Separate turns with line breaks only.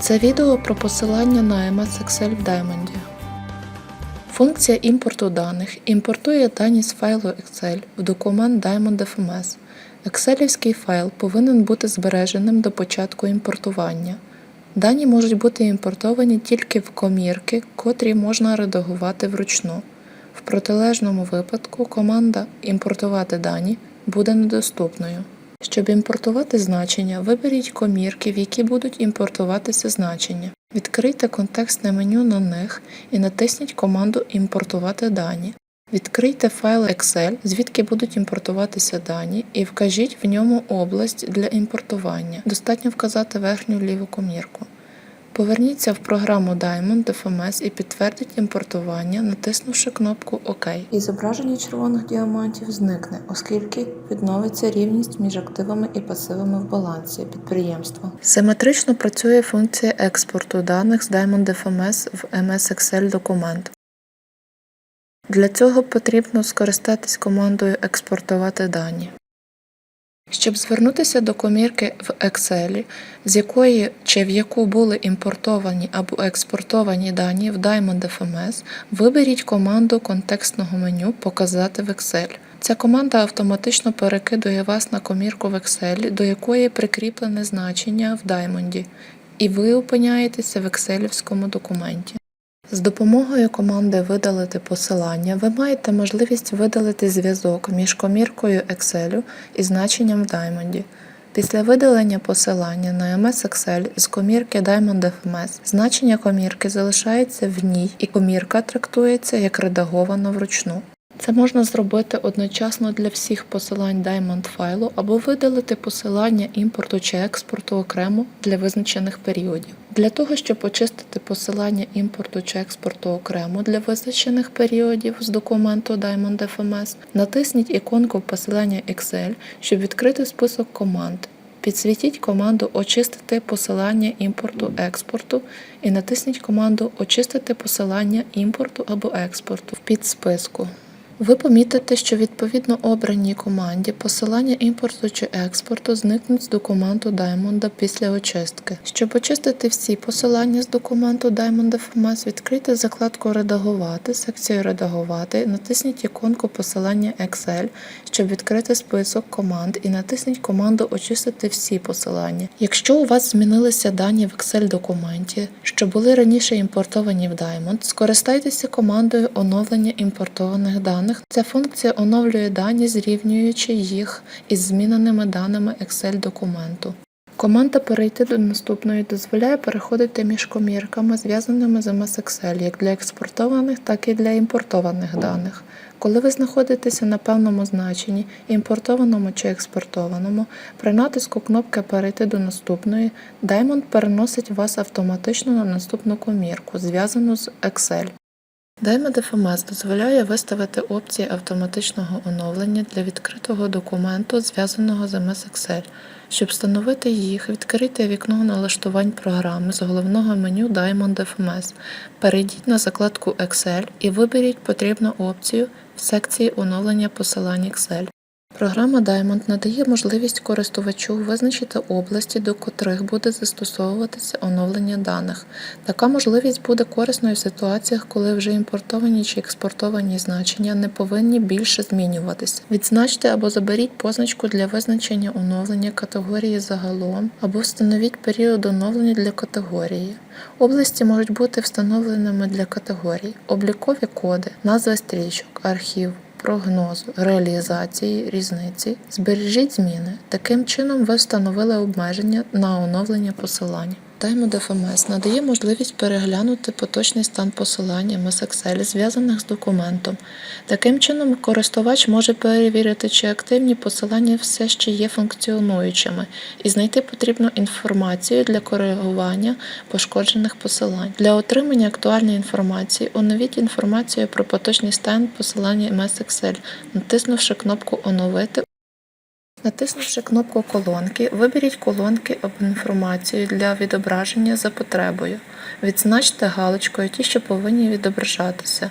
Це відео про посилання на MS Excel в Diamond. Функція імпорту даних імпортує дані з файлу Excel в документ Diamond FMS. Екселівський файл повинен бути збереженим до початку імпортування. Дані можуть бути імпортовані тільки в комірки, котрі можна редагувати вручну. В протилежному випадку команда Імпортувати дані буде недоступною. Щоб імпортувати значення, виберіть комірки, в які будуть імпортуватися значення. Відкрийте контекстне меню на них і натисніть команду Імпортувати дані. Відкрийте файл Excel, звідки будуть імпортуватися дані, і вкажіть в ньому область для імпортування. Достатньо вказати верхню ліву комірку. Поверніться в програму Diamond FMS і підтвердіть імпортування, натиснувши кнопку ОК. І зображення червоних діамантів зникне, оскільки відновиться рівність між активами і пасивами в балансі підприємства. Симетрично працює функція експорту даних з Diamond FMS в MS Excel документ. Для цього потрібно скористатись командою Експортувати дані. Щоб звернутися до комірки в Excel, з якої чи в яку були імпортовані або експортовані дані в Diamond FMS, виберіть команду контекстного меню Показати в Excel. Ця команда автоматично перекидує вас на комірку в Excel, до якої прикріплене значення в Diamond, і ви опиняєтеся в екселівському документі. З допомогою команди Видалити посилання ви маєте можливість видалити зв'язок між коміркою Excel і значенням в Diamond. Після видалення посилання на MS Excel з комірки Diamond FMS значення комірки залишається в ній, і комірка трактується як редаговано вручну. Це можна зробити одночасно для всіх посилань Diamond файлу або видалити посилання імпорту чи експорту окремо для визначених періодів. Для того, щоб очистити посилання імпорту чи експорту окремо для визначених періодів з документу Diamond FMS, натисніть іконку посилання Excel, щоб відкрити список команд. Підсвітіть команду Очистити посилання імпорту експорту і натисніть команду Очистити посилання імпорту або експорту в підсписку. Ви помітите, що відповідно обраній команді посилання імпорту чи експорту зникнуть з документу Diamond після очистки. Щоб очистити всі посилання з документу Diamond FMS, відкрийте закладку Редагувати, секцію Редагувати, натисніть іконку посилання Excel, щоб відкрити список команд, і натисніть команду Очистити всі посилання. Якщо у вас змінилися дані в Excel документі, що були раніше імпортовані в Diamond, скористайтеся командою оновлення імпортованих даних. Ця функція оновлює дані, зрівнюючи їх із зміненими даними Excel документу. Команда перейти до наступної дозволяє переходити між комірками, зв'язаними з MS Excel, як для експортованих, так і для імпортованих даних. Коли ви знаходитеся на певному значенні, імпортованому чи експортованому, при натиску кнопки Перейти до наступної, Diamond переносить вас автоматично на наступну комірку, зв'язану з Excel. Diamond FMS дозволяє виставити опції автоматичного оновлення для відкритого документу, зв'язаного з MS Excel. Щоб встановити їх, відкрийте вікно налаштувань програми з головного меню Diamond FMS. Перейдіть на закладку Excel і виберіть потрібну опцію в секції оновлення посилань Excel. Програма Diamond надає можливість користувачу визначити області, до котрих буде застосовуватися оновлення даних. Така можливість буде корисною в ситуаціях, коли вже імпортовані чи експортовані значення не повинні більше змінюватися. Відзначте або заберіть позначку для визначення оновлення категорії загалом, або встановіть період оновлення для категорії. Області можуть бути встановленими для категорій, облікові коди, назва стрічок, архів, прогнозу, реалізації, різниці. Збережіть зміни. Таким чином ви встановили обмеження на оновлення посилання. Diamond FMS надає можливість переглянути поточний стан посилання MS Excel, зв'язаних з документом. Таким чином, користувач може перевірити, чи активні посилання все ще є функціонуючими, і знайти потрібну інформацію для коригування пошкоджених посилань. Для отримання актуальної інформації оновіть інформацію про поточний стан посилання MS Excel, натиснувши кнопку Оновити Натиснувши кнопку колонки, виберіть колонки або інформацію для відображення за потребою. Відзначте галочкою ті, що повинні відображатися.